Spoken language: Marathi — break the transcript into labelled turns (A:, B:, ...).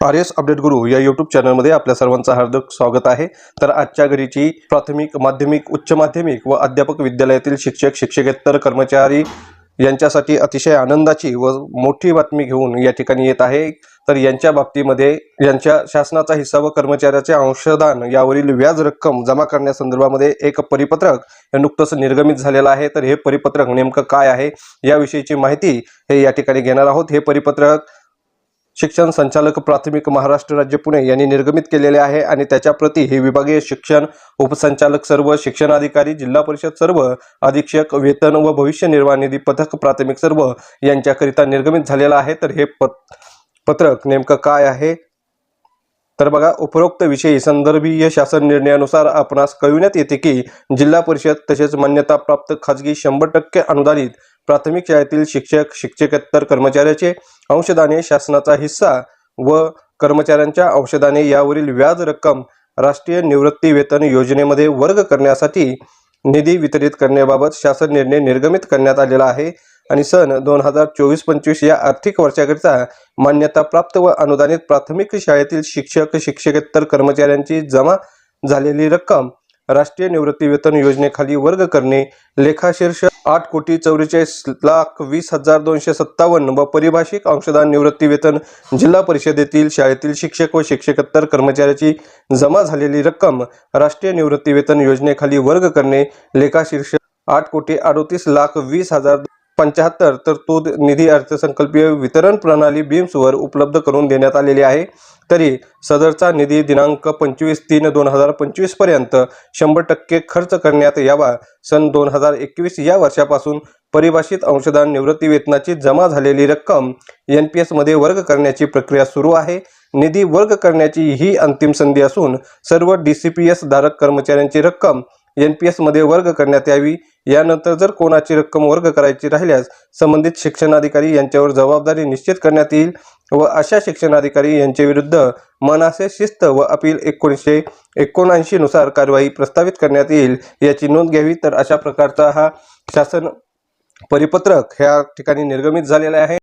A: आर एस अपडेट गुरु या यूट्यूब चॅनलमध्ये आपल्या सर्वांचं हार्दिक स्वागत आहे. तर आजच्या घडीची प्राथमिक माध्यमिक उच्च माध्यमिक व अध्यापक विद्यालयातील शिक्षक शिक्षकेतर कर्मचारी यांच्यासाठी अतिशय आनंदाची व मोठी बातमी घेऊन या ठिकाणी येत आहे. तर यांच्या बाबतीमध्ये यांच्या शासनाचा हिस्सा व कर्मचाऱ्याचे अंशदान यावरील व्याज रक्कम जमा करण्यासंदर्भामध्ये एक परिपत्रक हे नुकतंच निर्गमित झालेलं आहे. तर हे परिपत्रक नेमकं काय आहे? याविषयीची माहिती हे या ठिकाणी घेणार आहोत. हे परिपत्रक शिक्षण संचालक प्राथमिक महाराष्ट्र राज्य पुणे यांनी निर्गमित केलेले आहे आणि त्याच्या प्रती हे विभागीय शिक्षण उपसंचालक सर्व शिक्षणाधिकारी जिल्हा परिषद सर्व अधीक्षक वेतन व भविष्य निर्वाह निधी पथक प्राथमिक सर्व यांच्याकरिता निर्गमित झालेलं आहे. तर हे पत पत्रक नेमकं काय आहे? तर बघा उपरोक्त विषयी संदर्भीय शासन निर्णयानुसार आपणास कळविण्यात येते की जिल्हा परिषद तसेच मान्यताप्राप्त खाजगी शंभर टक्के अनुदानित प्राथमिक शाळेतील शिक्षक शिक्षकेतर कर्मचाऱ्याचे अंशदाने शासनाचा हिस्सा व कर्मचाऱ्यांच्या अंशदाने यावरील व्याज रक्कम राष्ट्रीय निवृत्ती वेतन योजनेमध्ये वर्ग करण्यासाठी निधी वितरित करण्याबाबत शासन निर्णय निर्गमित करण्यात आलेला आहे आणि सन दोन हजार चोवीस पंचवीस या आर्थिक वर्षाकरिता मान्यताप्राप्त व अनुदानित प्राथमिक शाळेतील शिक्षक शिक्षकेतर कर्मचाऱ्यांची जमा झालेली रक्कम राष्ट्रीय निवृत्ती वेतन योजनेखाली वर्ग करणे लेखाशीर्ष आठ कोटी चौवेचाळीस लाख वीस हजार दोनशे सत्तावन्न व परिभाषिक अंशदान निवृत्ती वेतन जिल्हा परिषदेतील शाळेतील शिक्षक व शिक्षकोत्तर कर्मचाऱ्याची जमा झालेली रक्कम राष्ट्रीय निवृत्ती वेतन योजनेखाली वर्ग करणे लेखाशीर्ष आठ कोटी अडोतीस लाख वीस हजार पंच्याहत्तर तर तो निधी अर्थसंकल्पीय वितरण प्रणाली बीम्सवर उपलब्ध करून देण्यात आलेली आहे. तरी सदरचा निधी दिनांक पंचवीस तीन दोन हजार पंचवीसपर्यंत शंभर टक्के खर्च करण्यात यावा. सन दोन हजार एकवीस या वर्षापासून परिभाषित अंशदान निवृत्ती वेतनाची जमा झालेली रक्कम एन पी एसमध्ये वर्ग करण्याची प्रक्रिया सुरू आहे. निधी वर्ग करण्याची ही अंतिम संधी असून सर्व डी सी पी एस धारक कर्मचाऱ्यांची रक्कम एन पी एसमध्ये वर्ग करण्यात यावी. यानंतर जर कोणाची रक्कम वर्ग करायची राहिल्यास संबंधित शिक्षणाधिकारी यांच्यावर जबाबदारी निश्चित करण्यात येईल व अशा शिक्षणाधिकारी यांच्याविरुद्ध मनासे शिस्त व अपील एकोणीसशे एकोणऐंशीनुसार कारवाई प्रस्तावित करण्यात येईल याची नोंद घ्यावी. तर अशा प्रकारचा हा शासन परिपत्रक ह्या ठिकाणी निर्गमित झालेला आहे.